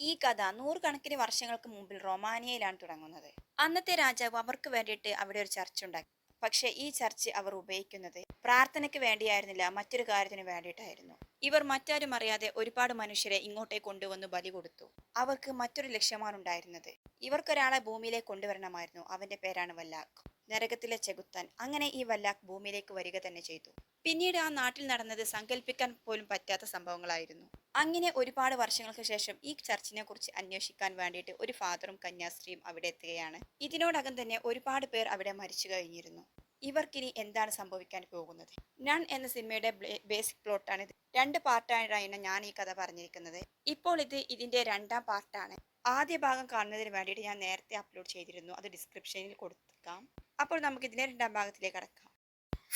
ഈ കഥ നൂറുകണക്കിന് വർഷങ്ങൾക്ക് മുമ്പിൽ റൊമാനിയയിലാണ് തുടങ്ങുന്നത്. അന്നത്തെ രാജാവ് അവർക്ക് വേണ്ടിയിട്ട് അവിടെ ഒരു ചർച്ച് ഉണ്ടാക്കി. പക്ഷേ ഈ ചർച്ച് അവർ ഉപയോഗിക്കുന്നത് പ്രാർത്ഥനയ്ക്ക് വേണ്ടിയായിരുന്നില്ല മറ്റൊരു കാര്യത്തിന് വേണ്ടിയിട്ടായിരുന്നു. ഇവർ മറ്റാരും അറിയാതെ ഒരുപാട് മനുഷ്യരെ ഇങ്ങോട്ടേക്ക് കൊണ്ടുവന്ന് ബലി കൊടുത്തു. അവർക്ക് മറ്റൊരു ലക്ഷ്യമാണ് ഉണ്ടായിരുന്നത്. ഇവർക്കൊരാളെ ഭൂമിയിലേക്ക് കൊണ്ടുവരണമായിരുന്നു. അവന്റെ പേരാണ് വല്ലാഖ്. നരകത്തിലെ ചെകുത്താൻ. അങ്ങനെ ഈ വല്ലാഖ് ഭൂമിയിലേക്ക് വരിക തന്നെ ചെയ്തു. പിന്നീട് ആ നാട്ടിൽ നടന്നത് സങ്കല്പിക്കാൻ പോലും പറ്റാത്ത സംഭവങ്ങളായിരുന്നു. അങ്ങനെ ഒരുപാട് വർഷങ്ങൾക്ക് ശേഷം ഈ ചർച്ചിനെ കുറിച്ച് അന്വേഷിക്കാൻ വേണ്ടിയിട്ട് ഒരു ഫാദറും കന്യാസ്ത്രീയും അവിടെ എത്തുകയാണ്. ഇതിനോടകം തന്നെ ഒരുപാട് പേർ അവിടെ മരിച്ചു കഴിഞ്ഞിരുന്നു. ഇവർക്കിനി എന്താണ് സംഭവിക്കാൻ പോകുന്നത്? നൺ എന്ന സിനിമയുടെ ബേസിക് പ്ലോട്ടാണ് ഇത്. രണ്ട് പാർട്ടായിട്ടാണ് ഞാൻ ഈ കഥ പറഞ്ഞിരിക്കുന്നത്. ഇപ്പോൾ ഇത് ഇതിന്റെ രണ്ടാം പാർട്ടാണ്. ആദ്യ ഭാഗം കാണുന്നതിന് വേണ്ടിയിട്ട് ഞാൻ നേരത്തെ അപ്ലോഡ് ചെയ്തിരുന്നു. അത് ഡിസ്ക്രിപ്ഷനിൽ കൊടുക്കാം. അപ്പോൾ നമുക്ക് ഇതിന്റെ രണ്ടാം ഭാഗത്തിലേക്ക് കടക്കാം.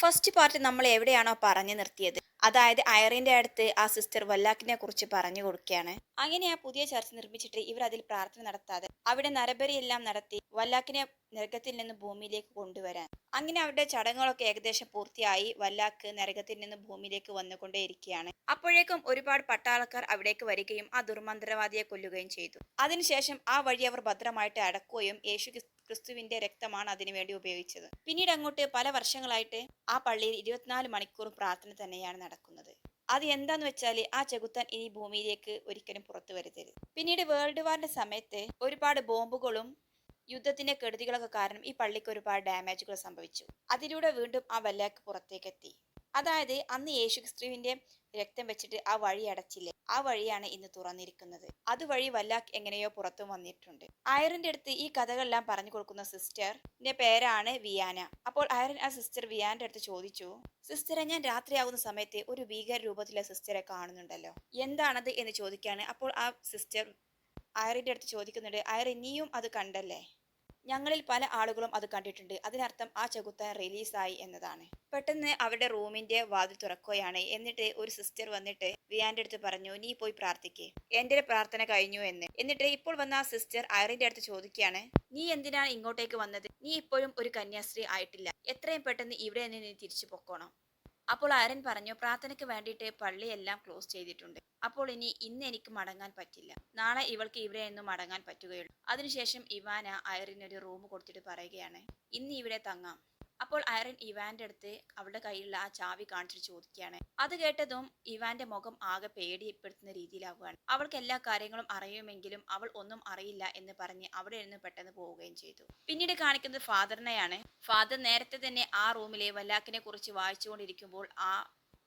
ഫസ്റ്റ് പാർട്ട് നമ്മൾ എവിടെയാണോ പറഞ്ഞു നിർത്തിയത്? അതായത് അയറിന്റെ അടുത്ത് ആ സിസ്റ്റർ വല്ലാക്കിനെ കുറിച്ച് പറഞ്ഞു കൊടുക്കുകയാണ്. അങ്ങനെ ആ പുതിയ ചർച്ച് നിർമ്മിച്ചിട്ട് ഇവർ അതിൽ പ്രാർത്ഥന നടത്താതെ അവിടെ നരബരിയെല്ലാം നടത്തി വല്ലാക്കിനെ നരകത്തിൽ നിന്ന് ഭൂമിയിലേക്ക് കൊണ്ടുവരാൻ. അങ്ങനെ അവരുടെ ചടങ്ങുകളൊക്കെ ഏകദേശം പൂർത്തിയായി വല്ലാക്ക് നരകത്തിൽ നിന്ന് ഭൂമിയിലേക്ക് വന്നുകൊണ്ടേയിരിക്കുകയാണ്. അപ്പോഴേക്കും ഒരുപാട് പട്ടാളക്കാർ അവിടേക്ക് വരികയും ആ ദുർമന്ത്രവാദിയെ കൊല്ലുകയും ചെയ്തു. അതിനുശേഷം ആ വഴി അവർ ഭദ്രമായിട്ട് അടക്കുകയും യേശു ക്രിസ്- ക്രിസ്തുവിന്റെ രക്തമാണ് അതിനുവേണ്ടി ഉപയോഗിച്ചത്. പിന്നീട് അങ്ങോട്ട് പല വർഷങ്ങളായിട്ട് ആ പള്ളിയിൽ ഇരുപത്തിനാല് മണിക്കൂർ പ്രാർത്ഥന തന്നെയാണ് നടക്കുന്നത്. അത് എന്താന്ന് വെച്ചാൽ ആ ചെകുത്താൻ ഇനി ഭൂമിയിലേക്ക് ഒരിക്കലും പുറത്തു വരുത്തരുത് പിന്നീട് വേൾഡ് വാറിന്റെ സമയത്ത് ഒരുപാട് ബോംബുകളും യുദ്ധത്തിന്റെ കെടുതികളൊക്കെ കാരണം ഈ പള്ളിക്ക് ഒരുപാട് ഡാമേജുകൾ സംഭവിച്ചു. അതിലൂടെ വീണ്ടും ആ വല്ലാക്ക് പുറത്തേക്ക് എത്തി അതായത് അന്ന് യേശു ക്രിസ്തുവിന്റെ രക്തം വെച്ചിട്ട് ആ വഴി അടച്ചില്ലേ? ആ വഴിയാണ് ഇന്ന് തുറന്നിരിക്കുന്നത്. അതുവഴി വല്ലാഖ് എങ്ങനെയോ പുറത്തും വന്നിട്ടുണ്ട്. അയറിന്റെ അടുത്ത് ഈ കഥകളെല്ലാം പറഞ്ഞു കൊടുക്കുന്ന സിസ്റ്ററിന്റെ പേരാണ് വിയാന. അപ്പോൾ അയറൻ ആ സിസ്റ്റർ വിയാന്റെ അടുത്ത് ചോദിച്ചു സിസ്റ്ററെ ഞാൻ രാത്രിയാകുന്ന സമയത്ത് ഒരു ഭീകര രൂപത്തിലെ സിസ്റ്ററെ കാണുന്നുണ്ടല്ലോ. എന്താണത്? എന്ന് ചോദിക്കുകയാണ് അപ്പോൾ ആ സിസ്റ്റർ അയറിന്റെ അടുത്ത് ചോദിക്കുന്നുണ്ട് അയർ നീയും അത് കണ്ടല്ലേ? ഞങ്ങളിൽ പല ആളുകളും അത് കണ്ടിട്ടുണ്ട്. അതിനർത്ഥം ആ ചെകുത്താൻ റിലീസായി എന്നതാണ്. പെട്ടെന്ന് അവരുടെ റൂമിന്റെ വാതിൽ തുറക്കുകയാണ്. എന്നിട്ട് ഒരു സിസ്റ്റർ വന്നിട്ട് വിയാന്റെ അടുത്ത് പറഞ്ഞു നീ പോയി പ്രാർത്ഥിക്കേ. എന്റെ പ്രാർത്ഥന കഴിഞ്ഞു എന്ന്. എന്നിട്ട് ഇപ്പോൾ വന്ന ആ സിസ്റ്റർ അയറിന്റെ അടുത്ത് ചോദിക്കുകയാണ് നീ എന്തിനാണ് ഇങ്ങോട്ടേക്ക് വന്നത്? നീ ഇപ്പോഴും ഒരു കന്യാസ്ത്രീ ആയിട്ടില്ല. എത്രയും പെട്ടെന്ന് ഇവിടെ നിന്ന് നീ തിരിച്ചു പൊക്കോണം. അപ്പോൾ അയറിൻ പറഞ്ഞു പ്രാർത്ഥനയ്ക്ക് വേണ്ടിയിട്ട് പള്ളിയെല്ലാം ക്ലോസ് ചെയ്തിട്ടുണ്ട്. അപ്പോൾ ഇനി ഇന്ന് എനിക്ക് മടങ്ങാൻ പറ്റില്ല. നാളെ ഇവൾക്ക് ഇവിടെ നിന്നും മടങ്ങാൻ പറ്റുകയുള്ളൂ. അതിനുശേഷം ഇവാന അയറിന് ഒരു റൂം കൊടുത്തിട്ട് പറയുകയാണ് ഇന്ന് ഇവിടെ തങ്ങാം. അപ്പോൾ അയറൻ ഇവാന്റെ അടുത്ത് അവളുടെ കയ്യിലുള്ള ആ ചാവി കാണിച്ചിട്ട് ചോദിക്കുകയാണ്. അത് കേട്ടതും ഇവാന്റെ മുഖം ആകെ പേടിപ്പെടുത്തുന്ന രീതിയിലാവുകയാണ്. അവൾക്ക് എല്ലാ കാര്യങ്ങളും അറിയുമെങ്കിലും അവൾ ഒന്നും അറിയില്ല എന്ന് പറഞ്ഞ് അവിടെ നിന്ന് പെട്ടെന്ന് പോവുകയും ചെയ്തു. പിന്നീട് കാണിക്കുന്നത് ഫാദറിനെയാണ്. ഫാദർ നേരത്തെ തന്നെ ആ റൂമിലെ വല്ലാക്കിനെ കുറിച്ച് വായിച്ചുകൊണ്ടിരിക്കുമ്പോൾ ആ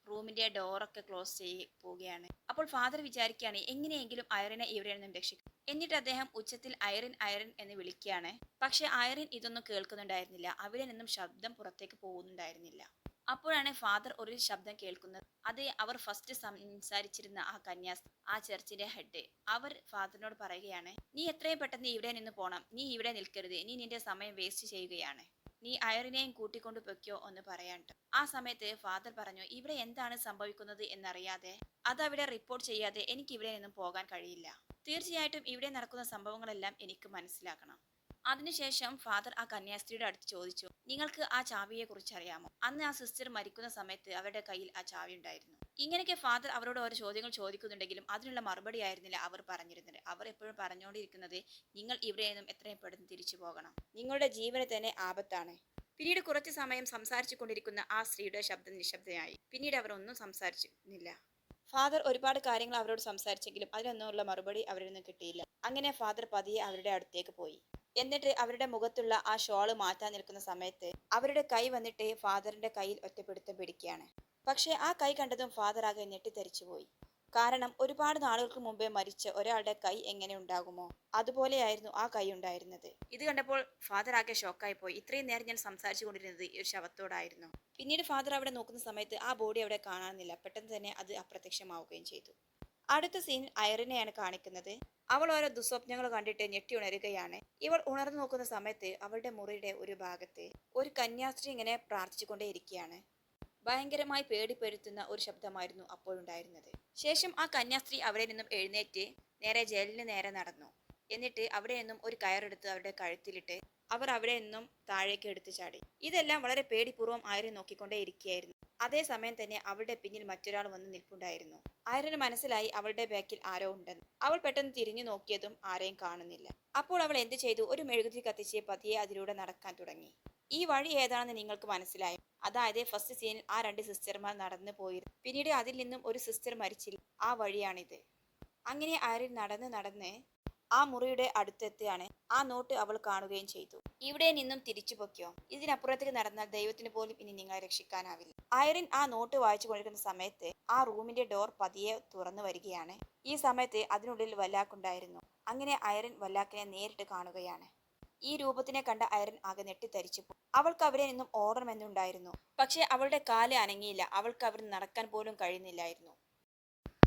റൂമിന്റെ ഡോറൊക്കെ ക്ലോസ് ചെയ്ത് പോവുകയാണ്. അപ്പോൾ ഫാദർ വിചാരിക്കുകയാണ് എങ്ങനെയെങ്കിലും അയറിനെ ഇവിടെ നിന്നും രക്ഷിക്കും എന്നിട്ട് അദ്ദേഹം ഉച്ചത്തിൽ അയറിൻ അയറിൻ എന്ന് വിളിക്കുകയാണ്. പക്ഷേ അയറിൻ ഇതൊന്നും കേൾക്കുന്നുണ്ടായിരുന്നില്ല. അവിടെ നിന്നും ശബ്ദം പുറത്തേക്ക് പോകുന്നുണ്ടായിരുന്നില്ല. അപ്പോഴാണ് ഫാദർ ഒരു ശബ്ദം കേൾക്കുന്നത്. അത് അവർ ഫസ്റ്റ് സംസാരിച്ചിരുന്ന ആ കന്യാസ് ആ ചർച്ചിന്റെ ഹെഡ് അവർ ഫാദറിനോട് പറയുകയാണ് നീ എത്രയും പെട്ടെന്ന് ഇവിടെ നിന്ന് പോണം. നീ ഇവിടെ നിൽക്കരുത്. നീ നിന്റെ സമയം വേസ്റ്റ് ചെയ്യുകയാണ്. നീ അയറിനെയും കൂട്ടിക്കൊണ്ട് പൊയ്ക്കോ എന്ന് പറയാണ്ട്. ആ സമയത്ത് ഫാദർ പറഞ്ഞു ഇവിടെ എന്താണ് സംഭവിക്കുന്നത് എന്നറിയാതെ. അതവിടെ റിപ്പോർട്ട് ചെയ്യാതെ എനിക്ക് ഇവിടെ നിന്നും പോകാൻ കഴിയില്ല. തീർച്ചയായിട്ടും ഇവിടെ നടക്കുന്ന സംഭവങ്ങളെല്ലാം എനിക്ക് മനസ്സിലാക്കണം. അതിനുശേഷം ഫാദർ ആ കന്യാസ്ത്രീയുടെ അടുത്ത് ചോദിച്ചു നിങ്ങൾക്ക് ആ ചാവിയെ കുറിച്ച് അറിയാമോ അന്ന് ആ സിസ്റ്റർ മരിക്കുന്ന സമയത്ത് അവരുടെ കയ്യിൽ ആ ചാവി ഉണ്ടായിരുന്നു. ഇങ്ങനെയൊക്കെ ഫാദർ അവരോട് ഓരോ ചോദ്യങ്ങൾ ചോദിക്കുന്നുണ്ടെങ്കിലും അതിനുള്ള മറുപടി ആയിരുന്നില്ല അവർ പറഞ്ഞിരുന്നത്. അവർ എപ്പോഴും പറഞ്ഞുകൊണ്ടിരിക്കുന്നത് നിങ്ങൾ ഇവിടെ നിന്നും എത്രയും പെട്ടെന്ന് തിരിച്ചു പോകണം. നിങ്ങളുടെ ജീവന് തന്നെ ആപത്താണ്. പിന്നീട് കുറച്ച് സമയം സംസാരിച്ചു കൊണ്ടിരിക്കുന്ന ആ സ്ത്രീയുടെ ശബ്ദം നിശബ്ദയായി. പിന്നീട് അവർ ഒന്നും സംസാരിച്ചിരുന്നില്ല. ഫാദർ ഒരുപാട് കാര്യങ്ങൾ അവരോട് സംസാരിച്ചെങ്കിലും അതിനൊന്നുമുള്ള മറുപടി അവരിൽ നിന്ന് കിട്ടിയില്ല. അങ്ങനെ ഫാദർ പതിയെ അവരുടെ അടുത്തേക്ക് പോയി. എന്നിട്ട് അവരുടെ മുഖത്തുള്ള ആ ഷോൾ മാറ്റാൻ നിൽക്കുന്ന സമയത്ത് അവരുടെ കൈ വന്നിട്ട് ഫാദറിന്റെ കയ്യിൽ ഒറ്റപ്പെടുത്തം പിടിക്കുകയാണ്. പക്ഷേ ആ കൈ കണ്ടതും ഫാദർ ആകെ ഞെട്ടിത്തെറിച്ചു പോയി. കാരണം ഒരുപാട് നാളുകൾക്ക് മുമ്പേ മരിച്ച ഒരാളുടെ കൈ എങ്ങനെ ഉണ്ടാകുമോ? അതുപോലെയായിരുന്നു ആ കൈ ഉണ്ടായിരുന്നത്. ഇത് കണ്ടപ്പോൾ ഫാദർ ആകെ ഷോക്കായി പോയി. ഇത്രയും നേരം ഞാൻ സംസാരിച്ചു കൊണ്ടിരുന്നത് ഈ ഒരു ശവത്തോടായിരുന്നു. പിന്നീട് ഫാദർ അവിടെ നോക്കുന്ന സമയത്ത് ആ ബോഡി അവിടെ കാണാനില്ല. പെട്ടെന്ന് തന്നെ അത് അപ്രത്യക്ഷമാവുകയും ചെയ്തു. അടുത്ത സീനിൽ അയറിനെയാണ് കാണിക്കുന്നത്. അവൾ ഓരോ ദുസ്വപ്നങ്ങൾ കണ്ടിട്ട് ഞെട്ടി ഉണരുകയാണ്. ഇവൾ ഉണർന്നു നോക്കുന്ന സമയത്ത് അവളുടെ മുറിയുടെ ഒരു ഭാഗത്ത് ഒരു കന്യാസ്ത്രീ ഇങ്ങനെ പ്രാർത്ഥിച്ചുകൊണ്ടേയിരിക്കുകയാണ്. ഭയങ്കരമായി പേടിപ്പെടുത്തുന്ന ഒരു ശബ്ദമായിരുന്നു അപ്പോഴുണ്ടായിരുന്നത്. ശേഷം ആ കന്യാസ്ത്രീ അവിടെ നിന്നും എഴുന്നേറ്റ് നേരെ ജയിലിന് നേരെ നടന്നു. എന്നിട്ട് അവിടെ നിന്നും ഒരു കയറെടുത്ത് അവരുടെ കഴുത്തിലിട്ട് അവർ അവിടെ നിന്നും താഴേക്ക് എടുത്തു ചാടി. ഇതെല്ലാം വളരെ പേടിപൂർവം ആയിരം നോക്കിക്കൊണ്ടേ ഇരിക്കുകയായിരുന്നു. അതേസമയം തന്നെ അവളുടെ പിന്നിൽ മറ്റൊരാൾ വന്ന് നിൽപ്പുണ്ടായിരുന്നു. ആയിരന് മനസ്സിലായി അവളുടെ ബാക്കിൽ ആരോ ഉണ്ടെന്ന്. അവൾ പെട്ടെന്ന് തിരിഞ്ഞു നോക്കിയതും ആരെയും കാണുന്നില്ല. അപ്പോൾ അവൾ എന്ത് ചെയ്തു? ഒരു മെഴുകുതിരി കത്തിച്ച് പതിയെ അതിലൂടെ നടക്കാൻ തുടങ്ങി. ഈ വഴി ഏതാണെന്ന് നിങ്ങൾക്ക് മനസ്സിലായി. അതായത് ഫസ്റ്റ് സീനിൽ ആ രണ്ട് സിസ്റ്റർമാർ നടന്നു പോയിരുന്നു പിന്നീട് അതിൽ നിന്നും ഒരു സിസ്റ്റർ മരിച്ചില്ല. ആ വഴിയാണിത്. അങ്ങനെ ഐറിൻ നടന്ന് നടന്ന് ആ മുറിയുടെ അടുത്തെത്തിയാണ് ആ നോട്ട് അവൾ കാണുകയും ചെയ്തു. ഇവിടെ നിന്നും തിരിച്ചു പൊക്കിയോ ഇതിനപ്പുറത്തേക്ക് നടന്നാൽ ദൈവത്തിന് പോലും ഇനി നിങ്ങളെ രക്ഷിക്കാനാവില്ല. ഐറിൻ ആ നോട്ട് വായിച്ചു കൊണ്ടിരിക്കുന്ന സമയത്ത് ആ റൂമിന്റെ ഡോർ പതിയെ തുറന്നു വരികയാണ്. ഈ സമയത്ത് അതിനുള്ളിൽ വല്ലാക്കുണ്ടായിരുന്നു. അങ്ങനെ ഐറിൻ വല്ലാക്കിനെ നേരിട്ട് കാണുകയാണ്. ഈ രൂപത്തിനെ കണ്ട ഐറിൻ ആകെ ഞെട്ടിത്തരിച്ചു. അവൾക്ക് അവരെ നിന്നും ഓടണമെന്നുണ്ടായിരുന്നു പക്ഷെ അവളുടെ കാൽ അനങ്ങിയില്ല. അവൾക്ക് അവർ നടക്കാൻ പോലും കഴിയുന്നില്ലായിരുന്നു.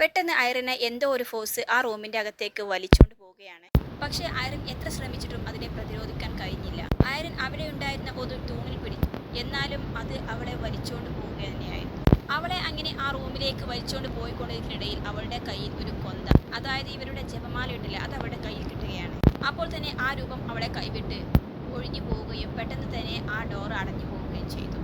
പെട്ടെന്ന് ഐറിനെ എന്തോ ഒരു ഫോഴ്സ് ആ റൂമിന്റെ അകത്തേക്ക് വലിച്ചുകൊണ്ട് പോവുകയാണ്. പക്ഷേ ഐറിൻ എത്ര ശ്രമിച്ചിട്ടും അതിനെ പ്രതിരോധിക്കാൻ കഴിഞ്ഞില്ല. ഐറിൻ അവിടെ ഉണ്ടായിരുന്ന ഒരു തൂണിൽ പിടിച്ചു. എന്നാലും അത് അവളെ വലിച്ചുകൊണ്ട് പോവുക തന്നെയായിരുന്നു. അവളെ അങ്ങനെ ആ റൂമിലേക്ക് വലിച്ചുകൊണ്ട് പോയിക്കൊണ്ടതിനിടയിൽ അവളുടെ കയ്യിൽ ഒരു കൊന്ത അതായത് ഇവരുടെ ജപമാല ഉണ്ടല്ലേ അത് അവളുടെ കയ്യിൽ കിട്ടുകയാണ്. അപ്പോൾ തന്നെ ആ രൂപം അവളെ കൈവിട്ട് ഒഴിഞ്ഞു പോവുകയും പെട്ടെന്ന് തന്നെ ആ ഡോർ അടഞ്ഞു പോവുകയും ചെയ്തു.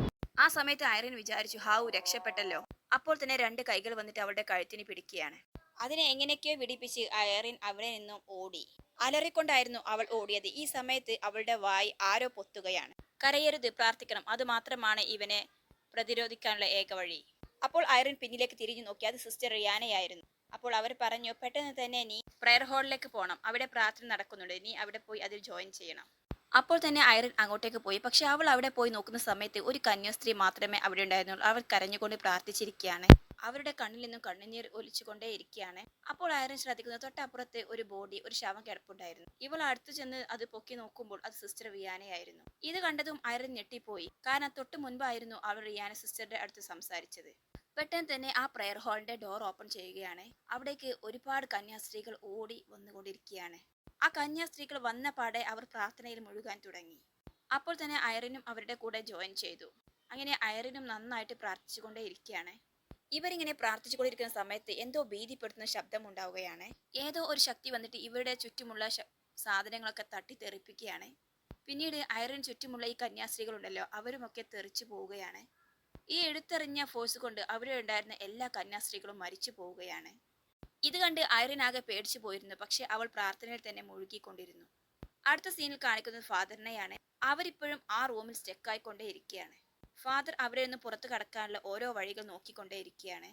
ആ സമയത്ത് ഐറിൻ വിചാരിച്ചു ഹാവു രക്ഷപ്പെട്ടല്ലോ. അപ്പോൾ തന്നെ രണ്ട് കൈകൾ വന്നിട്ട് അവളുടെ കഴുത്തിന് പിടിക്കുകയാണ്. അതിനെ എങ്ങനെയൊക്കെയോ വിടിപ്പിച്ച് ഐറിൻ അവിടെ നിന്നും ഓടി. അലറിക്കൊണ്ടായിരുന്നു അവൾ ഓടിയത്. ഈ സമയത്ത് അവളുടെ വായി ആരോ പൊത്തുകയാണ്. കരയരുത് പ്രാർത്ഥിക്കണം. അത് മാത്രമാണ് ഇവനെ പ്രതിരോധിക്കാനുള്ള ഏക വഴി. അപ്പോൾ ഐറിൻ പിന്നിലേക്ക് തിരിഞ്ഞു നോക്കി. അത് സിസ്റ്റർ റിയാനയായിരുന്നു. അപ്പോൾ അവർ പറഞ്ഞു പെട്ടെന്ന് തന്നെ നീ പ്രയർ ഹാളിലേക്ക് പോകണം അവിടെ പ്രാർത്ഥന നടക്കുന്നുണ്ട്. നീ അവിടെ പോയി അതിൽ ജോയിൻ ചെയ്യണം. അപ്പോൾ തന്നെ ഐറിൻ അങ്ങോട്ടേക്ക് പോയി. പക്ഷെ അവൾ അവിടെ പോയി നോക്കുന്ന സമയത്ത് ഒരു കന്യാസ്ത്രീ മാത്രമേ അവിടെ ഉണ്ടായിരുന്നുള്ളൂ. അവർ കരഞ്ഞുകൊണ്ട് പ്രാർത്ഥിച്ചിരിക്കുകയാണ്. അവരുടെ കണ്ണിൽ നിന്നും കണ്ണുനീർ ഒലിച്ചുകൊണ്ടേ ഇരിക്കുകയാണ്. അപ്പോൾ ഐറിൻ ശ്രദ്ധിക്കുന്നത് തൊട്ടപ്പുറത്ത് ഒരു ബോഡി ഒരു ശവം കിടപ്പുണ്ടായിരുന്നു. ഇവൾ അടുത്തു ചെന്ന് അത് പൊക്കി നോക്കുമ്പോൾ അത് സിസ്റ്റർ റിയാനയായിരുന്നു ഇത് കണ്ടതും ഐറിൻ ഞെട്ടിപ്പോയി. കാരണം തൊട്ട് മുൻപായിരുന്നു അവൾ റിയാന സിസ്റ്ററുടെ അടുത്ത് സംസാരിച്ചത്. പെട്ടെന്ന് തന്നെ ആ പ്രയർ ഹാളിന്റെ ഡോർ ഓപ്പൺ ചെയ്യുകയാണ്. അവിടേക്ക് ഒരുപാട് കന്യാസ്ത്രീകൾ ഓടി വന്നുകൊണ്ടിരിക്കുകയാണ്. ആ കന്യാസ്ത്രീകൾ വന്ന പാടെ അവർ പ്രാർത്ഥനയിൽ മുഴുകാൻ തുടങ്ങി. അപ്പോൾ തന്നെ അയറിനും അവരുടെ കൂടെ ജോയിൻ ചെയ്തു. അങ്ങനെ അയറിനും നന്നായിട്ട് പ്രാർത്ഥിച്ചുകൊണ്ടേ ഇരിക്കുകയാണ് ഇവരിങ്ങനെ പ്രാർത്ഥിച്ചുകൊണ്ടിരിക്കുന്ന സമയത്ത് എന്തോ ഭീതിപ്പെടുത്തുന്ന ശബ്ദം ഉണ്ടാവുകയാണ്. ഏതോ ഒരു ശക്തി വന്നിട്ട് ഇവരുടെ ചുറ്റുമുള്ള സാധനങ്ങളൊക്കെ തട്ടിത്തെറിപ്പിക്കുകയാണ്. പിന്നീട് അയറിന് ചുറ്റുമുള്ള ഈ കന്യാസ്ത്രീകളുണ്ടല്ലോ അവരുമൊക്കെ തെറിച്ചു പോവുകയാണ്. ഈ എടുത്തെറിഞ്ഞ ഫോഴ്സ് കൊണ്ട് അവിടെ ഉണ്ടായിരുന്ന എല്ലാ കന്യാസ്ത്രീകളും മരിച്ചു പോവുകയാണ്. ഇത് കണ്ട് ഐറിൻ ആകെ പേടിച്ചു പോയിരുന്നു. പക്ഷെ അവൾ പ്രാർത്ഥനയിൽ തന്നെ മുഴുകിക്കൊണ്ടിരുന്നു. അടുത്ത സീനിൽ കാണിക്കുന്നത് ഫാദറിനെയാണ്. അവരിപ്പോഴും ആ റൂമിൽ സ്റ്റെക്കായിക്കൊണ്ടേ ഇരിക്കുകയാണ്. ഫാദർ അവരെ നിന്ന് പുറത്തു കടക്കാനുള്ള ഓരോ വഴികൾ നോക്കിക്കൊണ്ടേ ഇരിക്കുകയാണ്.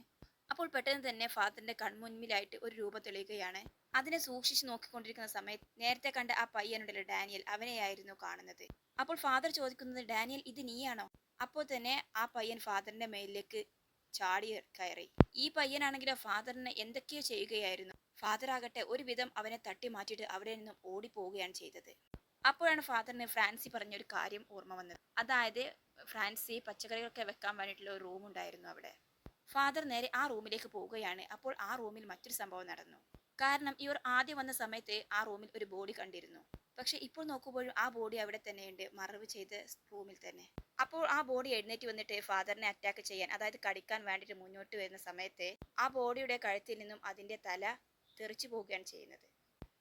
അപ്പോൾ പെട്ടെന്ന് തന്നെ ഫാദറിന്റെ കൺമുൻപിലായിട്ട് ഒരു രൂപ തെളിയുകയാണ്. അതിനെ സൂക്ഷിച്ചു നോക്കിക്കൊണ്ടിരിക്കുന്ന സമയത്ത് നേരത്തെ കണ്ട ആ പയ്യനുണ്ടല്ലോ ഡാനിയൽ. അവനെയായിരുന്നു കാണുന്നത്. അപ്പോൾ ഫാദർ ചോദിക്കുന്നത് ഡാനിയൽ ഇത് നീയാണോ? അപ്പോൾ തന്നെ ആ പയ്യൻ ഫാദറിന്റെ മേലിലേക്ക് ചാടി കയറി. ഈ പയ്യനാണെങ്കിലോ ഫാദറിന് എന്തൊക്കെയോ ചെയ്യുകയായിരുന്നു. ഫാദർ ആകട്ടെ ഒരുവിധം അവനെ തട്ടി മാറ്റിയിട്ട് അവിടെ നിന്നും ഓടിപ്പോവുകയാണ് ചെയ്തത്. അപ്പോഴാണ് ഫാദറിന് ഫ്രാൻസി പറഞ്ഞൊരു കാര്യം ഓർമ്മ വന്നത്. അതായത് ഫ്രാൻസി പച്ചക്കറികളൊക്കെ വെക്കാൻ വേണ്ടിയിട്ടുള്ള ഒരു റൂം ഉണ്ടായിരുന്നു അവിടെ. ഫാദർ നേരെ ആ റൂമിലേക്ക് പോവുകയാണ്. അപ്പോൾ ആ റൂമിൽ മറ്റൊരു സംഭവം നടന്നു. കാരണം ഇവർ ആദ്യം വന്ന സമയത്ത് ആ റൂമിൽ ഒരു ബോഡി കണ്ടിരുന്നു. പക്ഷെ ഇപ്പോൾ നോക്കുമ്പോഴും ആ ബോഡി അവിടെ തന്നെയുണ്ട്. മറവ് ചെയ്ത റൂമിൽ തന്നെ. അപ്പോൾ ആ ബോഡി എഴുന്നേറ്റ് വന്നിട്ട് ഫാദറിനെ അറ്റാക്ക് ചെയ്യാൻ അതായത് കടിക്കാൻ വേണ്ടിയിട്ട് മുന്നോട്ട് വരുന്ന സമയത്ത് ആ ബോഡിയുടെ കഴുത്തിൽ നിന്നും അതിന്റെ തല തെറിച്ചു പോവുകയാണ് ചെയ്യുന്നത്.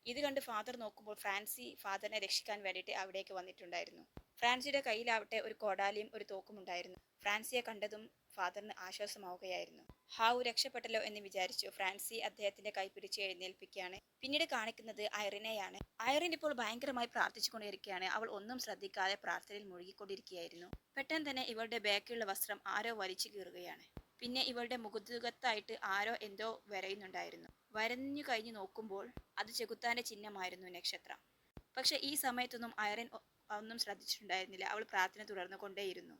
ഇത് കണ്ട് ഫാദർ നോക്കുമ്പോൾ ഫ്രാൻസി ഫാദറിനെ രക്ഷിക്കാൻ വേണ്ടിയിട്ട് അവിടേക്ക് വന്നിട്ടുണ്ടായിരുന്നു. ഫ്രാൻസിയുടെ കയ്യിലാവട്ടെ ഒരു കോടാലിയും ഒരു തോക്കും ഉണ്ടായിരുന്നു. ഫ്രാൻസിയെ കണ്ടതും ഫാദറിന് ആശ്വാസമാവുകയായിരുന്നു. ഹാവു രക്ഷപ്പെട്ടല്ലോ എന്ന് വിചാരിച്ചു ഫ്രാൻസി അദ്ദേഹത്തിന്റെ കൈ പിടിച്ച് എഴുന്നേൽപ്പിക്കുകയാണ്. പിന്നീട് കാണിക്കുന്നത് ഐറിനെയാണ് ഐറിൻ ഇപ്പോൾ ഭയങ്കരമായി പ്രാർത്ഥിച്ചുകൊണ്ടിരിക്കുകയാണ്. അവൾ ഒന്നും ശ്രദ്ധിക്കാതെ പ്രാർത്ഥനയിൽ മുഴുകിക്കൊണ്ടിരിക്കുകയായിരുന്നു. പെട്ടെന്ന് തന്നെ ഇവളുടെ ബാക്കിയുള്ള വസ്ത്രം ആരോ വലിച്ചു കീറുകയാണ്. പിന്നെ ഇവളുടെ മുഖത്തുകത്തായിട്ട് ആരോ എന്തോ വരയുന്നുണ്ടായിരുന്നു. വരഞ്ഞു കഴിഞ്ഞു നോക്കുമ്പോൾ അത് ചെകുത്താന്റെ ചിഹ്നമായിരുന്നു നക്ഷത്രം. പക്ഷെ ഈ സമയത്തൊന്നും ഐറിൻ ഒന്നും ശ്രദ്ധിച്ചിട്ടുണ്ടായിരുന്നില്ല. അവൾ പ്രാർത്ഥന തുടർന്നു കൊണ്ടേയിരുന്നു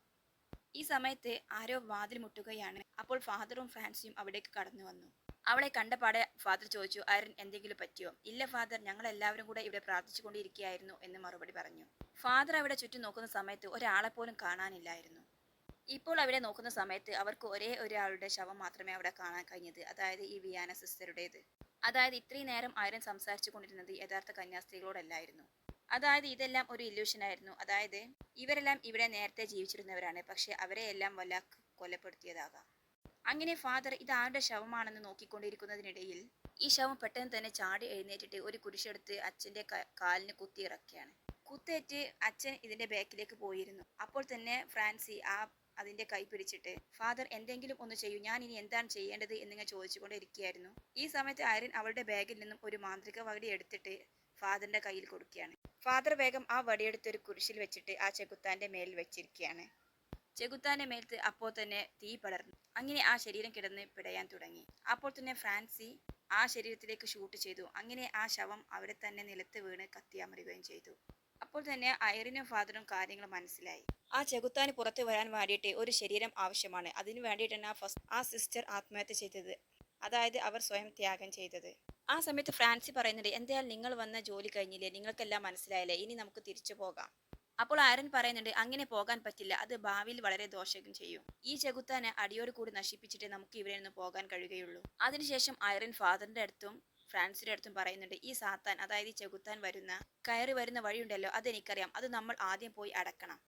ഈ സമയത്ത് ആരോ വാതിൽ മുട്ടുകയാണ്. അപ്പോൾ ഫാദറും ഫ്രാൻസിയും അവിടേക്ക് കടന്നു വന്നു. അവളെ കണ്ടപാടെ ഫാദർ ചോദിച്ചു അരുൺ എന്തെങ്കിലും പറ്റിയോ? ഇല്ല ഫാദർ. ഞങ്ങൾ എല്ലാവരും കൂടെ ഇവിടെ പ്രാർത്ഥിച്ചുകൊണ്ടിരിക്കുകയായിരുന്നു എന്ന് മറുപടി പറഞ്ഞു. ഫാദർ അവിടെ ചുറ്റും നോക്കുന്ന സമയത്ത് ഒരാളെ പോലും കാണാനില്ലായിരുന്നു. ഇപ്പോൾ അവിടെ നോക്കുന്ന സമയത്ത് അവർക്ക് ഒരേ ഒരാളുടെ ശവം മാത്രമേ അവിടെ കാണാൻ കഴിഞ്ഞത് അതായത് ഈ വിയാന സിസ്റ്ററുടേത്. അതായത് ഇത്രയും നേരം ആരും സംസാരിച്ചു കൊണ്ടിരുന്നത് യഥാർത്ഥ കന്യാസ്ത്രീകളോടല്ലായിരുന്നു. അതായത് ഇതെല്ലാം ഒരു ഇല്യൂഷൻ ആയിരുന്നു. അതായത് ഇവരെല്ലാം ഇവിടെ നേരത്തെ ജീവിച്ചിരുന്നവരാണ്. പക്ഷെ അവരെ എല്ലാം വല്ല കൊലപ്പെടുത്തിയതാകാം. അങ്ങനെ ഫാദർ ഇത് ആരുടെ ശവമാണെന്ന് നോക്കിക്കൊണ്ടിരിക്കുന്നതിനിടയിൽ ഈ ശവം പെട്ടെന്ന് തന്നെ ചാടി എഴുന്നേറ്റിട്ട് ഒരു കുരിശെടുത്ത് അച്ഛന്റെ കാലിന് കുത്തി കുത്തിയിറക്കുകയാണ്. കുത്തേറ്റ് അച്ഛൻ ഇതിന്റെ ബാക്കിലേക്ക് പോയിരുന്നു. അപ്പോൾ തന്നെ ഫ്രാൻസി ആ അതിന്റെ കൈ പിടിച്ചിട്ട് ഫാദർ എന്തെങ്കിലും ഒന്ന് ചെയ്യൂ. ഞാൻ ഇനി എന്താണ് ചെയ്യേണ്ടത്? എന്നിങ്ങനെ ചോദിച്ചുകൊണ്ട് ഇരിക്കുകയായിരുന്നു ഈ സമയത്ത് ഐറിൻ അവളുടെ ബാഗിൽ നിന്നും ഒരു മാന്ത്രിക വകടി എടുത്തിട്ട് ഫാദറിന്റെ കയ്യിൽ കൊടുക്കുകയാണ്. ഫാദർ വേഗം ആ വടിയെടുത്ത് ഒരു കുരിശിൽ വെച്ചിട്ട് ആ ചെകുത്താന്റെ മേൽ വെച്ചിരിക്കുകയാണ്. ചെകുത്താന്റെ മേൽത്ത് അപ്പോൾ തന്നെ തീ പടർന്നു. അങ്ങനെ ആ ശരീരം കിടന്ന് പിടയാൻ തുടങ്ങി. അപ്പോൾ തന്നെ ഫ്രാൻസി ആ ശരീരത്തിലേക്ക് ഷൂട്ട് ചെയ്തു. അങ്ങനെ ആ ശവം അവിടെ തന്നെ നിലത്ത് വീണ് കത്തിയാമറിയുകയും ചെയ്തു. അപ്പോൾ തന്നെ അയറിനും ഫാദറും കാര്യങ്ങൾ മനസ്സിലായി. ആ ചെകുത്താന് പുറത്ത് വരാൻ വേണ്ടിയിട്ട് ഒരു ശരീരം ആവശ്യമാണ്. അതിനു വേണ്ടിയിട്ടാണ് ആ ഫസ്റ്റ് ആ സിസ്റ്റർ ആത്മഹത്യ ചെയ്തത്. അതായത് അവർ സ്വയം ത്യാഗം ചെയ്തത്. ആ സമയത്ത് ഫ്രാൻസി പറയുന്നുണ്ട് എന്തായാലും നിങ്ങൾ വന്ന ജോലി കഴിഞ്ഞില്ലേ? നിങ്ങൾക്കെല്ലാം മനസ്സിലായില്ലേ? ഇനി നമുക്ക് തിരിച്ചു പോകാം. അപ്പോൾ ആരൻ പറയുന്നുണ്ട് അങ്ങനെ പോകാൻ പറ്റില്ല. അത് ഭാവിയിൽ വളരെ ദോഷം ചെയ്യും. ഈ ചെകുത്താനെ അടിയോട് കൂടി നശിപ്പിച്ചിട്ട് നമുക്ക് ഇവിടെ നിന്ന് പോകാൻ കഴിയുകയുള്ളൂ. അതിനുശേഷം ഐറൻ ഫാദറിന്റെ അടുത്തും ഫ്രാൻസിന്റെ അടുത്തും പറയുന്നുണ്ട് ഈ സാത്താൻ അതായത് ഈ ചെകുത്താൻ വരുന്ന കയറി വരുന്ന വഴിയുണ്ടല്ലോ അതെനിക്കറിയാം. അത് നമ്മൾ ആദ്യം പോയി അടക്കണം.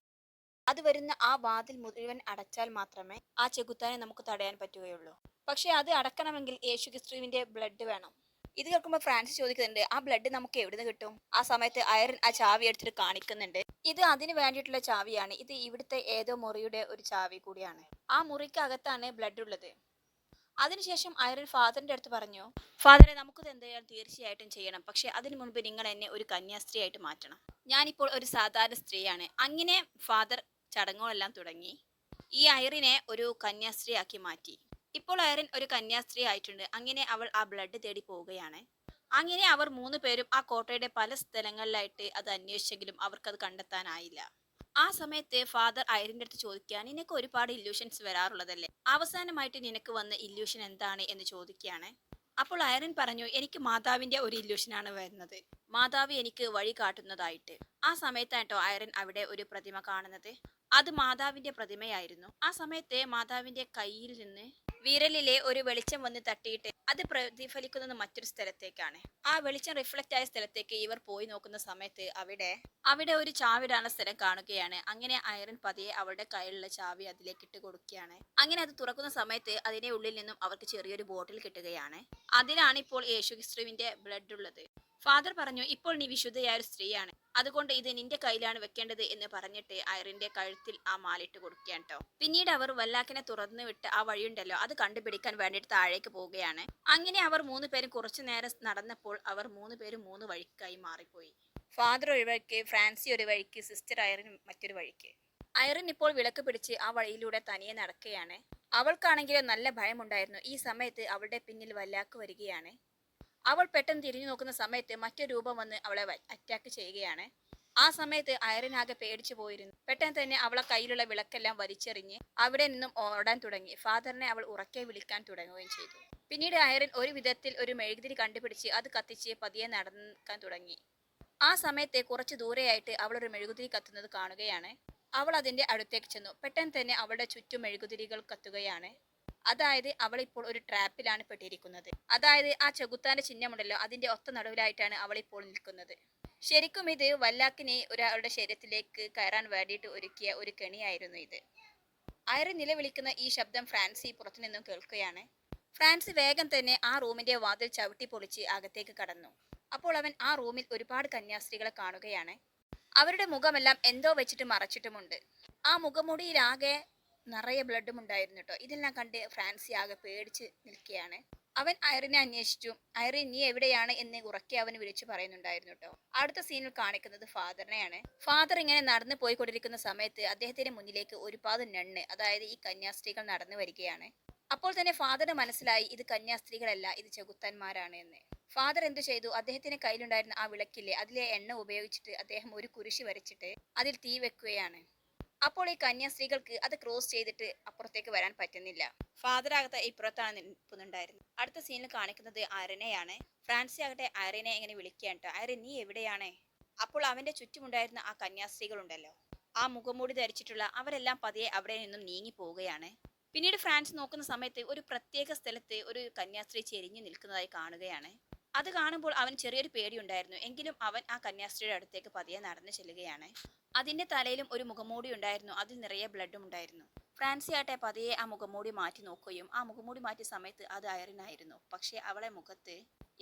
അത് വരുന്ന ആ വാതിൽ മുഴുവൻ അടച്ചാൽ മാത്രമേ ആ ചെകുത്താനെ നമുക്ക് തടയാൻ പറ്റുകയുള്ളൂ. പക്ഷേ അത് അടക്കണമെങ്കിൽ യേശു ക്രിസ്തുവിന്റെ ബ്ലഡ് വേണം. ഇത് കേൾക്കുമ്പോൾ ഫ്രാൻസിസ് ചോദിക്കുന്നുണ്ട് ആ ബ്ലഡ് നമുക്ക് എവിടുന്ന് കിട്ടും? ആ സമയത്ത് അയറൻ ആ ചാവി എടുത്തിട്ട് കാണിക്കുന്നുണ്ട്. ഇത് അതിന് വേണ്ടിയിട്ടുള്ള ചാവിയാണ്. ഇത് ഇവിടുത്തെ ഏതോ മുറിയുടെ ഒരു ചാവി കൂടിയാണ്. ആ മുറിക്കകത്താണ് ബ്ലഡ് ഉള്ളത്. അതിനുശേഷം അയറൻ ഫാദറിന്റെ അടുത്ത് പറഞ്ഞു ഫാദറെ നമുക്കിത് എന്തായാലും തീർച്ചയായിട്ടും ചെയ്യണം. പക്ഷെ അതിനു മുൻപ് നിങ്ങൾ എന്നെ ഒരു കന്യാസ്ത്രീയായിട്ട് മാറ്റണം. ഞാനിപ്പോൾ ഒരു സാധാരണ സ്ത്രീയാണ്. അങ്ങനെ ഫാദർ ചടങ്ങുകളെല്ലാം തുടങ്ങി. ഈ അയറിനെ ഒരു കന്യാസ്ത്രീയാക്കി മാറ്റി. ഇപ്പോൾ ഐറിൻ ഒരു കന്യാസ്ത്രീ ആയിട്ടുണ്ട്. അങ്ങനെ അവൾ ആ ബ്ലഡ് തേടി പോവുകയാണ്. അങ്ങനെ അവർ മൂന്ന് പേരും ആ കോട്ടയുടെ പല സ്ഥലങ്ങളിലായിട്ട് അത് അന്വേഷിച്ചെങ്കിലും അവർക്കത് കണ്ടെത്താനായില്ല. ആ സമയത്ത് ഫാദർ അയറിന്റെ അടുത്ത് ചോദിക്കുക നിനക്ക് ഒരുപാട് ഇല്യൂഷൻസ് വരാറുള്ളതല്ലേ? അവസാനമായിട്ട് നിനക്ക് വന്ന ഇല്യൂഷൻ എന്താണ്? എന്ന് ചോദിക്കുകയാണ്. അപ്പോൾ ഐറിൻ പറഞ്ഞു എനിക്ക് മാതാവിന്റെ ഒരു ഇല്യൂഷനാണ് വരുന്നത്. മാതാവ് എനിക്ക് വഴി കാട്ടുന്നതായിട്ട്. ആ സമയത്തായിട്ടോ ഐറിൻ അവിടെ ഒരു പ്രതിമ കാണുന്നത്. അത് മാതാവിന്റെ പ്രതിമയായിരുന്നു. ആ സമയത്ത് മാതാവിന്റെ കയ്യിൽ നിന്ന് വിരലിലെ ഒരു വെളിച്ചം വന്ന് തട്ടിയിട്ട് അത് പ്രതിഫലിക്കുന്നത് മറ്റൊരു സ്ഥലത്തേക്കാണ്. ആ വെളിച്ചം റിഫ്ലക്റ്റ് ആയ സ്ഥലത്തേക്ക് ഇവർ പോയി നോക്കുന്ന സമയത്ത് അവിടെ അവിടെ ഒരു ചാവിടാനുള്ള സ്ഥലം കാണുകയാണ്. അങ്ങനെ അയറിൻ പതിയെ അവളുടെ കയ്യിലുള്ള ചാവി അതിലേക്ക് ഇട്ട് കൊടുക്കുകയാണ്. അങ്ങനെ അത് തുറക്കുന്ന സമയത്ത് അതിന്റെ ഉള്ളിൽ നിന്നും അവർക്ക് ചെറിയൊരു ബോട്ടിൽ കിട്ടുകയാണ്. അതിലാണ് ഇപ്പോൾ യേശു ക്രിസ്തുവിന്റെ ബ്ലഡ് ഉള്ളത്. ഫാദർ പറഞ്ഞു ഇപ്പോൾ നീ വിശുദ്ധയായ ഒരു സ്ത്രീയാണ്. അതുകൊണ്ട് ഇത് നിന്റെ കയ്യിലാണ് വെക്കേണ്ടത് എന്ന് പറഞ്ഞിട്ട് അയറിന്റെ കഴുത്തിൽ ആ മാലിട്ട് കൊടുക്കുകയാണ് കേട്ടോ പിന്നീട് അവർ വല്ലാക്കിനെ തുറന്നു വിട്ട് ആ വഴിയുണ്ടല്ലോ അത് കണ്ടുപിടിക്കാൻ വേണ്ടിയിട്ട് താഴേക്ക് പോവുകയാണ്. അങ്ങനെ അവർ മൂന്ന് പേരും കുറച്ചു നേരം നടന്നപ്പോൾ അവർ മൂന്ന് പേരും മൂന്ന് വഴിക്കായി മാറിപ്പോയി. ഫാദർ ഒരു വഴിക്ക് ഫ്രാൻസി ഒരു വഴിക്ക് സിസ്റ്റർ അയറിൻ മറ്റൊരു വഴിക്ക്. അയറിൻ ഇപ്പോൾ വിളക്ക് പിടിച്ച് ആ വഴിയിലൂടെ തനിയെ നടക്കുകയാണ്. അവൾക്കാണെങ്കിലും നല്ല ഭയമുണ്ടായിരുന്നു. ഈ സമയത്ത് അവളുടെ പിന്നിൽ വല്ലാക്ക് വരികയാണ്. അവൾ പെട്ടെന്ന് തിരിഞ്ഞു നോക്കുന്ന സമയത്ത് മറ്റൊരു രൂപം വന്ന് അവളെ അറ്റാക്ക് ചെയ്യുകയാണ്. ആ സമയത്ത് അയറിനാകെ പേടിച്ചു പോയിരുന്നു. പെട്ടെന്ന് തന്നെ അവളെ കയ്യിലുള്ള വിളക്കെല്ലാം വലിച്ചെറിഞ്ഞ് അവിടെ നിന്നും ഓടാൻ തുടങ്ങി. ഫാദറിനെ അവൾ ഉറക്കെ വിളിക്കാൻ തുടങ്ങുകയും ചെയ്തു. പിന്നീട് അയറിൻ ഒരു വിധത്തിൽ ഒരു മെഴുകുതിരി കണ്ടുപിടിച്ച് അത് കത്തിച്ച് പതിയെ നടക്കാൻ തുടങ്ങി. ആ സമയത്തെ കുറച്ച് ദൂരെയായിട്ട് അവൾ ഒരു മെഴുകുതിരി കത്തുന്നത് കാണുകയാണ്. അവൾ അതിന്റെ അടുത്തേക്ക് ചെന്നു. പെട്ടെന്ന് തന്നെ അവളുടെ ചുറ്റും മെഴുകുതിരികൾ കത്തുകയാണ്. അതായത് അവൾ ഇപ്പോൾ ഒരു ട്രാപ്പിലാണ് പെട്ടിരിക്കുന്നത്. അതായത് ആ ചെകുത്താന്റെ ചിഹ്നമുണ്ടല്ലോ അതിന്റെ ഒത്ത നടുവിലായിട്ടാണ് അവൾ ഇപ്പോൾ നിൽക്കുന്നത്. ശരിക്കും ഇത് വല്ലാക്കിനെ ഒരാളുടെ ശരീരത്തിലേക്ക് കയറാൻ വേണ്ടിയിട്ട് ഒരുക്കിയ ഒരു കെണിയായിരുന്നു ഇത്. അയറി നിലവിളിക്കുന്ന ഈ ശബ്ദം ഫ്രാൻസി പുറത്തുനിന്നും കേൾക്കുകയാണ്. ഫ്രാൻസ് വേഗം തന്നെ ആ റൂമിന്റെ വാതിൽ ചവിട്ടി പൊളിച്ച് അകത്തേക്ക് കടന്നു. അപ്പോൾ അവൻ ആ റൂമിൽ ഒരുപാട് കന്യാസ്ത്രീകളെ കാണുകയാണ്. അവരുടെ മുഖമെല്ലാം എന്തോ വെച്ചിട്ട് മറച്ചിട്ടുമുണ്ട്. ആ മുഖമുടിയിലാകെ നിറയെ ബ്ലഡും ഉണ്ടായിരുന്നു കേട്ടോ ഇതെല്ലാം കണ്ട് ഫ്രാൻസി ആകെ പേടിച്ച് നിൽക്കുകയാണ്. അവൻ ഐറിനെ അന്വേഷിച്ചു. ഐറിൻ നീ എവിടെയാണ്? എന്ന് ഉറക്കെ അവന് വിളിച്ചു പറയുന്നുണ്ടായിരുന്നു കേട്ടോ അടുത്ത സീനിൽ കാണിക്കുന്നത് ഫാദറിനെയാണ്. ഫാദർ ഇങ്ങനെ നടന്നു പോയിക്കൊണ്ടിരിക്കുന്ന സമയത്ത് അദ്ദേഹത്തിന്റെ മുന്നിലേക്ക് ഒരുപാട് നെണ്ണ് അതായത് ഈ കന്യാസ്ത്രീകൾ നടന്നു വരികയാണ്. അപ്പോൾ തന്നെ ഫാദറിന് മനസ്സിലായി ഇത് കന്യാസ്ത്രീകളല്ല ഇത് ചെകുത്താന്മാരാണ് എന്ന്. ഫാദർ എന്തു ചെയ്തു? അദ്ദേഹത്തിന്റെ കയ്യിലുണ്ടായിരുന്ന ആ വിളക്കില്ലേ അതിലെ എണ്ണ ഉപയോഗിച്ചിട്ട് അദ്ദേഹം ഒരു കുരിശി വരച്ചിട്ട് അതിൽ തീ വെക്കുകയാണ്. അപ്പോൾ ഈ കന്യാസ്ത്രീകൾക്ക് അത് ക്രോസ് ചെയ്തിട്ട് അപ്പുറത്തേക്ക് വരാൻ പറ്റുന്നില്ല. ഫാദർ ആകത്ത ഇപ്പുറത്താണ് നിൽക്കുന്നുണ്ടായിരുന്നത്. അടുത്ത സീനിൽ കാണിക്കുന്നത് അരനെയാണ് ഫ്രാൻസി ആകട്ടെ അരനെ എങ്ങനെ വിളിക്കുകയാണ്. അരൻ നീ എവിടെയാണ്? അപ്പോൾ അവന്റെ ചുറ്റുമുണ്ടായിരുന്ന ആ കന്യാസ്ത്രീകൾ ഉണ്ടല്ലോ ആ മുഖംമൂടി ധരിച്ചിട്ടുള്ള അവരെല്ലാം പതിയെ അവിടെ നിന്നും നീങ്ങി പോവുകയാണ്. പിന്നീട് ഫ്രാൻസ് നോക്കുന്ന സമയത്ത് ഒരു പ്രത്യേക സ്ഥലത്ത് ഒരു കന്യാസ്ത്രീ ചെരിഞ്ഞു നിൽക്കുന്നതായി കാണുകയാണ്. അത് കാണുമ്പോൾ അവൻ ചെറിയൊരു പേടിയുണ്ടായിരുന്നു. എങ്കിലും അവൻ ആ കന്യാസ്ത്രീയുടെ അടുത്തേക്ക് പതിയെ നടന്നു ചെല്ലുകയാണ്. അതിന്റെ തലയിലും ഒരു മുഖമൂടി ഉണ്ടായിരുന്നു. അതിൽ നിറയെ ബ്ലഡും ഉണ്ടായിരുന്നു. ഫ്രാൻസി ആട്ടെ പതിയെ ആ മുഖമൂടി മാറ്റി നോക്കുകയും ആ മുഖമൂടി മാറ്റിയ സമയത്ത് അത് അയറിനായിരുന്നു. പക്ഷേ അവളെ മുഖത്ത്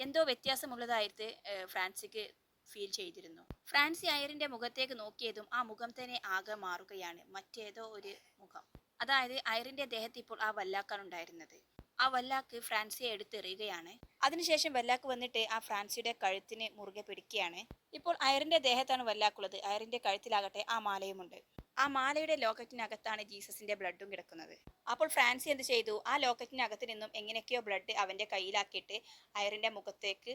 എന്തോ വ്യത്യാസമുള്ളതായിട്ട് ഫ്രാൻസിക്ക് ഫീൽ ചെയ്തിരുന്നു. ഫ്രാൻസി അയറിന്റെ മുഖത്തേക്ക് നോക്കിയതും ആ മുഖം തന്നെ ആകെ മാറുകയാണ്. മറ്റേതോ ഒരു മുഖം. അതായത് അയറിന്റെ ദേഹത്ത് ഇപ്പോൾ ആ വല്ലാക്കാണ് ഉണ്ടായിരുന്നത്. ആ വല്ലാക്ക് ഫ്രാൻസിയെ എടുത്തെറിയുകയാണ്. അതിനുശേഷം വല്ലാക്ക് വന്നിട്ട് ആ ഫ്രാൻസിയുടെ കഴുത്തിന് മുറുകെ പിടിക്കുകയാണ്. ഇപ്പോൾ അയറിന്റെ ദേഹത്താണ് വല്ലാക്കുള്ളത്. അയറിന്റെ കഴുത്തിലാകട്ടെ ആ മാലയുമുണ്ട്. ആ മാലയുടെ ലോക്കറ്റിനകത്താണ് ജീസസിന്റെ ബ്ലഡും കിടക്കുന്നത്. അപ്പോൾ ഫ്രാൻസി എന്ത് ചെയ്തു? ആ ലോക്കറ്റിനകത്ത് നിന്നും എങ്ങനെയൊക്കെയോ ബ്ലഡ് അവന്റെ കയ്യിലാക്കിയിട്ട് അയറിന്റെ മുഖത്തേക്ക്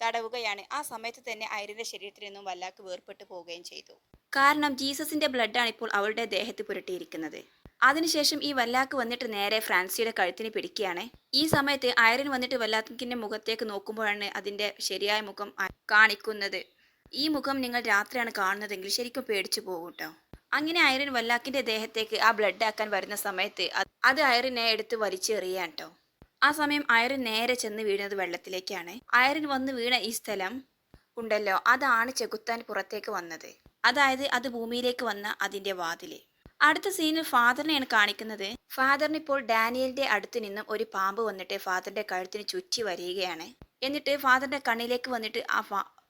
തടവുകയാണ്. ആ സമയത്ത് തന്നെ അയറിന്റെ ശരീരത്തിൽ നിന്നും വല്ലാക്ക് വേർപെട്ട് പോവുകയും ചെയ്തു. കാരണം ജീസസിന്റെ ബ്ലഡാണ് ഇപ്പോൾ അവളുടെ ദേഹത്ത് പുരട്ടിയിരിക്കുന്നത്. അതിനുശേഷം ഈ വല്ലാക്ക് വന്നിട്ട് നേരെ ഫ്രാൻസിയുടെ കഴുത്തിന് പിടിക്കുകയാണ്. ഈ സമയത്ത് ഐറിൻ വന്നിട്ട് വല്ലാക്കിന്റെ മുഖത്തേക്ക് നോക്കുമ്പോഴാണ് അതിന്റെ ശരിയായ മുഖം കാണിക്കുന്നത്. ഈ മുഖം നിങ്ങൾ രാത്രിയാണ് കാണുന്നതെങ്കിൽ ശരിക്കും പേടിച്ചു പോകും കേട്ടോ അങ്ങനെ ഐറിൻ വല്ലാക്കിന്റെ ദേഹത്തേക്ക് ആ ബ്ലഡ് ആക്കാൻ വരുന്ന സമയത്ത് അത് ഐറിനെ എടുത്ത് വലിച്ചെറിയാൻ കേട്ടോ ആ സമയം ഐറിൻ നേരെ ചെന്ന് വീഴുന്നത് വെള്ളത്തിലേക്കാണ്. ഐറിൻ വന്ന് വീണ ഈ സ്ഥലം ഉണ്ടല്ലോ അതാണ് ചെകുത്താൻ പുറത്തേക്ക് വന്നത്. അതായത് അത് ഭൂമിയിലേക്ക് വന്ന അതിന്റെ വാതിൽ. അടുത്ത സീനിൽ ഫാദറിനെയാണ് കാണിക്കുന്നത്. ഫാദറിന് ഇപ്പോൾ ഡാനിയലിന്റെ അടുത്ത് നിന്നും ഒരു പാമ്പ് വന്നിട്ട് ഫാദറിന്റെ കഴുത്തിന് ചുറ്റി വരികയാണ്. എന്നിട്ട് ഫാദറിന്റെ കണ്ണിലേക്ക് വന്നിട്ട് ആ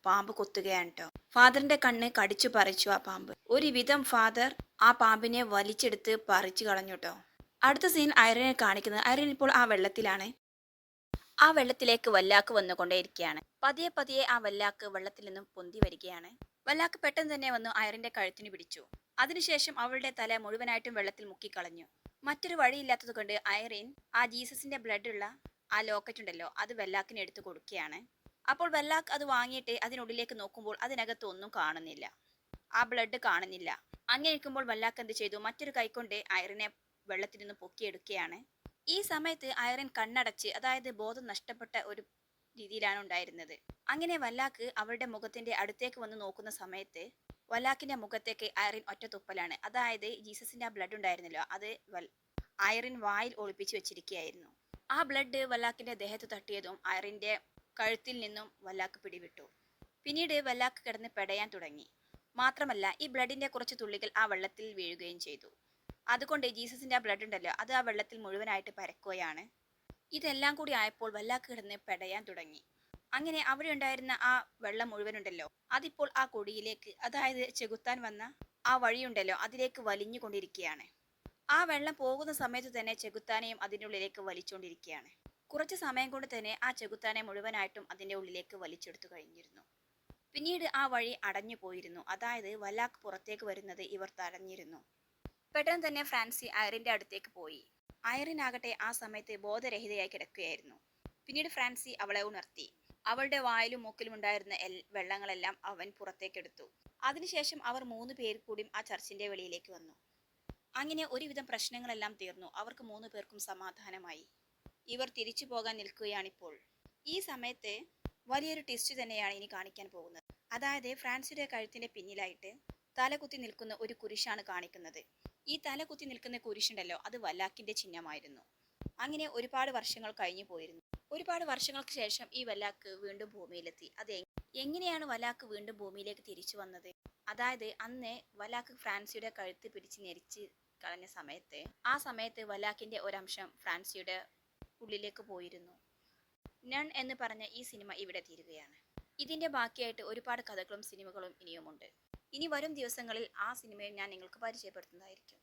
പാമ്പ് കൊത്തുകയാണ് കേട്ടോ ഫാദറിന്റെ കണ്ണ് കടിച്ചു പറിച്ചു ആ പാമ്പ്. ഒരുവിധം ഫാദർ ആ പാമ്പിനെ വലിച്ചെടുത്ത് പറിച്ചു കളഞ്ഞു കേട്ടോ അടുത്ത സീൻ ഐറിനെ കാണിക്കുന്നത്. ഐറിൻ ഇപ്പോൾ ആ വെള്ളത്തിലാണ്. ആ വെള്ളത്തിലേക്ക് വല്ലാക്ക് വന്നുകൊണ്ടേയിരിക്കുകയാണ്. പതിയെ പതിയെ ആ വല്ലാക്ക് വെള്ളത്തിൽ നിന്നും പൊന്തി വരികയാണ്. വല്ലാക്ക് പെട്ടെന്ന് തന്നെ വന്നു അയറിന്റെ കഴുത്തിന് പിടിച്ചു. അതിനുശേഷം അവളുടെ തല മുഴുവനായിട്ടും വെള്ളത്തിൽ മുക്കിക്കളഞ്ഞു. മറ്റൊരു വഴിയില്ലാത്തത് കൊണ്ട് ഐറിൻ ആ ജീസസിന്റെ ബ്ലഡ് ഉള്ള ആ ലോക്കറ്റ് ഉണ്ടല്ലോ അത് വെല്ലാക്കിന് എടുത്തു കൊടുക്കുകയാണ്. അപ്പോൾ വെല്ലാക്ക് അത് വാങ്ങിയിട്ട് അതിനുള്ളിലേക്ക് നോക്കുമ്പോൾ അതിനകത്ത് ഒന്നും കാണുന്നില്ല. ആ ബ്ലഡ് കാണുന്നില്ല. അങ്ങനെ ഇരിക്കുമ്പോൾ വല്ലാക്ക് എന്ത് ചെയ്തു? മറ്റൊരു കൈകൊണ്ട് ഐറിനെ വെള്ളത്തിൽ നിന്ന് പൊക്കിയെടുക്കുകയാണ്. ഈ സമയത്ത് ഐറിൻ കണ്ണടച്ച് അതായത് ബോധം നഷ്ടപ്പെട്ട ഒരു രീതിയിലാണ് ഉണ്ടായിരുന്നത്. അങ്ങനെ വല്ലാക്ക് അവളുടെ മുഖത്തിന്റെ അടുത്തേക്ക് വന്ന് നോക്കുന്ന സമയത്ത് വല്ലാക്കിന്റെ മുഖത്തേക്ക് അയറിൻ ഒറ്റ തുപ്പലാണ്. അതായത് ജീസസിന്റെ ആ ബ്ലഡ് ഉണ്ടായിരുന്നല്ലോ അത് അയറിൻ വായിൽ ഒളിപ്പിച്ചു വെച്ചിരിക്കുകയായിരുന്നു. ആ ബ്ലഡ് വല്ലാക്കിന്റെ ദേഹത്ത് തട്ടിയതും അയറിന്റെ കഴുത്തിൽ നിന്നും വല്ലാക്ക് പിടിവിട്ടു. പിന്നീട് വല്ലാക്ക് കിടന്ന് പെടയാൻ തുടങ്ങി. മാത്രമല്ല ഈ ബ്ലഡിന്റെ കുറച്ച് തുള്ളികൾ ആ വെള്ളത്തിൽ വീഴുകയും ചെയ്തു. അതുകൊണ്ട് ജീസസിന്റെ ആ ബ്ലഡ് ഉണ്ടല്ലോ അത് ആ വെള്ളത്തിൽ മുഴുവനായിട്ട് പരക്കുകയാണ്. ഇതെല്ലാം കൂടി ആയപ്പോൾ വല്ലാക്ക് കിടന്ന് പെടയാൻ തുടങ്ങി. അങ്ങനെ അവിടെ ഉണ്ടായിരുന്ന ആ വെള്ളം മുഴുവനുണ്ടല്ലോ. അതിപ്പോൾ ആ കൊടിയിലേക്ക് അതായത് ചെകുത്താൻ വന്ന ആ വഴിയുണ്ടല്ലോ അതിലേക്ക് വലിഞ്ഞുകൊണ്ടിരിക്കുകയാണ്. ആ വെള്ളം പോകുന്ന സമയത്ത് തന്നെ ചെകുത്താനെയും അതിന്റെ ഉള്ളിലേക്ക് വലിച്ചുകൊണ്ടിരിക്കുകയാണ് കുറച്ച് സമയം കൊണ്ട് തന്നെ ആ ചെകുത്താനെ മുഴുവനായിട്ടും അതിന്റെ ഉള്ളിലേക്ക് വലിച്ചെടുത്തു കഴിഞ്ഞിരുന്നു. പിന്നീട് ആ വഴി അടഞ്ഞു പോയിരുന്നു. അതായത് വല്ലാക്ക് പുറത്തേക്ക് വരുന്നത് ഇവർ തടഞ്ഞിരുന്നു. പെട്ടെന്ന് തന്നെ ഫ്രാൻസി അയറിന്റെ അടുത്തേക്ക് പോയി. അയറിനാകട്ടെ ആ സമയത്ത് ബോധരഹിതയായി കിടക്കുകയായിരുന്നു. പിന്നീട് ഫ്രാൻസി അവളെ ഉണർത്തി. അവളുടെ വായിലും മൂക്കിലും ഉണ്ടായിരുന്ന എൽ- വെള്ളങ്ങളെല്ലാം അവൻ പുറത്തേക്കെടുത്തു. അതിനുശേഷം അവർ മൂന്ന് പേർ കൂടിയും ആ ചർച്ചിന്റെ വെളിയിലേക്ക് വന്നു. അങ്ങനെ ഒരുവിധം പ്രശ്നങ്ങളെല്ലാം തീർന്നു. അവർക്ക് മൂന്ന് പേർക്കും സമാധാനമായി. ഇവർ തിരിച്ചു പോകാൻ നിൽക്കുകയാണിപ്പോൾ. ഈ സമയത്ത് വലിയൊരു ടെസ്റ്റ് തന്നെയാണ് ഇനി കാണിക്കാൻ പോകുന്നത്. അതായത് ഫ്രാൻസിയുടെ കഴുത്തിന്റെ പിന്നിലായിട്ട് തലകുത്തി നിൽക്കുന്ന ഒരു കുരിശാണ് കാണിക്കുന്നത്. ഈ തലകുത്തി നിൽക്കുന്ന കുരിശുണ്ടല്ലോ അത് വല്ലാക്കിന്റെ ചിഹ്നമായിരുന്നു. അങ്ങനെ ഒരുപാട് വർഷങ്ങൾ കഴിഞ്ഞു പോയിരുന്നു. ഒരുപാട് വർഷങ്ങൾക്ക് ശേഷം ഈ വല്ലാക്ക് വീണ്ടും ഭൂമിയിലെത്തി. അത് എങ്ങനെയാണ് വലാക്ക് വീണ്ടും ഭൂമിയിലേക്ക് തിരിച്ചു വന്നത്? അതായത് അന്ന് വലാക്ക് ഫ്രാൻസിയുടെ കഴുത്ത് പിടിച്ച് ഞെരിച്ച് കളഞ്ഞ സമയത്ത് ആ സമയത്ത് വല്ലാക്കിന്റെ ഒരംശം ഫ്രാൻസിയുടെ ഉള്ളിലേക്ക് പോയിരുന്നു. നൺ എന്ന് പറഞ്ഞ ഈ സിനിമ ഇവിടെ തീരുകയാണ്. ഇതിന്റെ ബാക്കിയായിട്ട് ഒരുപാട് കഥകളും സിനിമകളും ഇനിയുമുണ്ട്. ഇനി വരും ദിവസങ്ങളിൽ ആ സിനിമയും ഞാൻ നിങ്ങൾക്ക് പരിചയപ്പെടുത്തുന്നതായിരിക്കും.